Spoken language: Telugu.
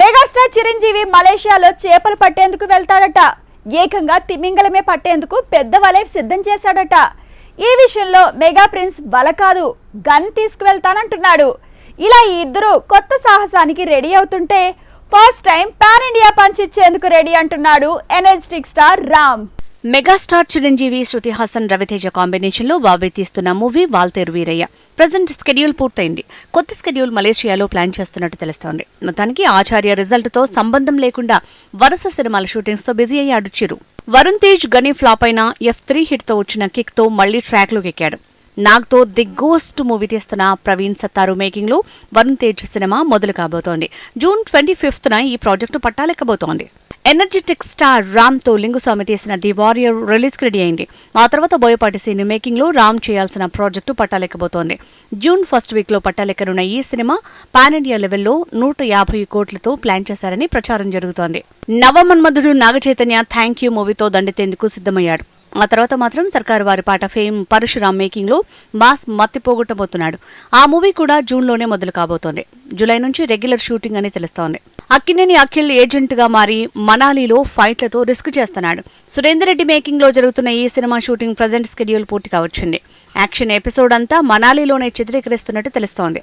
మెగాస్టార్ చిరంజీవి మలేషియాలో చేపలు పట్టేందుకు వెళ్తాడట. ఏకంగా తిమింగలమే పట్టేందుకు పెద్ద వలే సిద్ధం చేశాడట. ఈ విషయంలో మెగా ప్రిన్స్ వల కాదు గన్ తీసుకువెళ్తానంటున్నాడు. ఇలా ఈ ఇద్దరు కొత్త సాహసానికి రెడీ అవుతుంటే first time pan India punch ఇచ్చేందుకు రెడీ అంటున్నాడు energetic star Ram. Megastar Chiranjeevi Shruti Haasan Raviteja కాంబినేషన్లో బాబీ తీస్తున్న movie Waltair Veerayya. Present schedule పూర్తయింది. కొత్త స్కెడ్యూల్ మలేషియాలో ప్లాన్ చేస్తున్నట్టు తెలుస్తోంది. మొత్తానికి ఆచార్య రిజల్ట్తో సంబంధం లేకుండా వరుస సినిమాల షూటింగ్స్తో బిజీ అయ్యాడు చిరు వరుణ్ తేజ్ గని ఫ్లాప్ అయిన ఎఫ్ త్రీ హిట్తో వచ్చిన కిక్తో మళ్ళీ ట్రాక్ ఎక్కాడు నాగ్తో ది గోస్ట్ మూవీ తీస్తున్న ప్రవీణ్ సత్తారు మేకింగ్లో వరుణ్ తేజ్ సినిమా మొదలు కాబోతోంది. జూన్ ట్వంటీ ఫిఫ్త్ న ఈ ప్రాజెక్టు పట్టాలెక్కబోతోంది. ఎనర్జెటిక్ స్టార్ రామ్తో లింగుస్వామి తీసిన ది వారియర్ రిలీజ్ రెడీ అయింది. ఆ తర్వాత బోయపాటి సీని మేకింగ్లో రామ్ చేయాల్సిన ప్రాజెక్టు పట్టాలెక్కబోతోంది. జూన్ ఫస్ట్ వీక్లో పట్టాలెక్కనున్న ఈ సినిమా పాన్ ఇండియా లెవెల్లో నూట యాభై కోట్లతో ప్లాన్ చేశారని ప్రచారం జరుగుతోంది. నవమన్మధుడు నాగచైతన్య థ్యాంక్ యూ మూవీతో దండెత్తేందుకు సిద్ధమయ్యాడు. ఆ తర్వాత మాత్రం సర్కార్ వారి పాట ఫేమ్ పరశురామ్ మేకింగ్లో మాస్ మత్తి పోగొట్టబోతున్నాడు ఆ మూవీ కూడా జూన్లోనే మొదలు కాబోతోంది. జూలై నుంచి రెగ్యులర్ షూటింగ్ అని తెలుస్తోంది. అక్కినేని అఖిల్ ఏజెంట్గా మారి మనాలిలో ఫైట్లతో రిస్క్ చేస్తున్నాడు. సురేందర్ రెడ్డి మేకింగ్లో జరుగుతున్న ఈ సినిమా షూటింగ్ ప్రజెంట్ స్కెడ్యూల్ పూర్తి కావచ్చింది. యాక్షన్ ఎపిసోడ్ అంతా మనాలిలోనే చిత్రీకరిస్తున్నట్టు తెలుస్తోంది.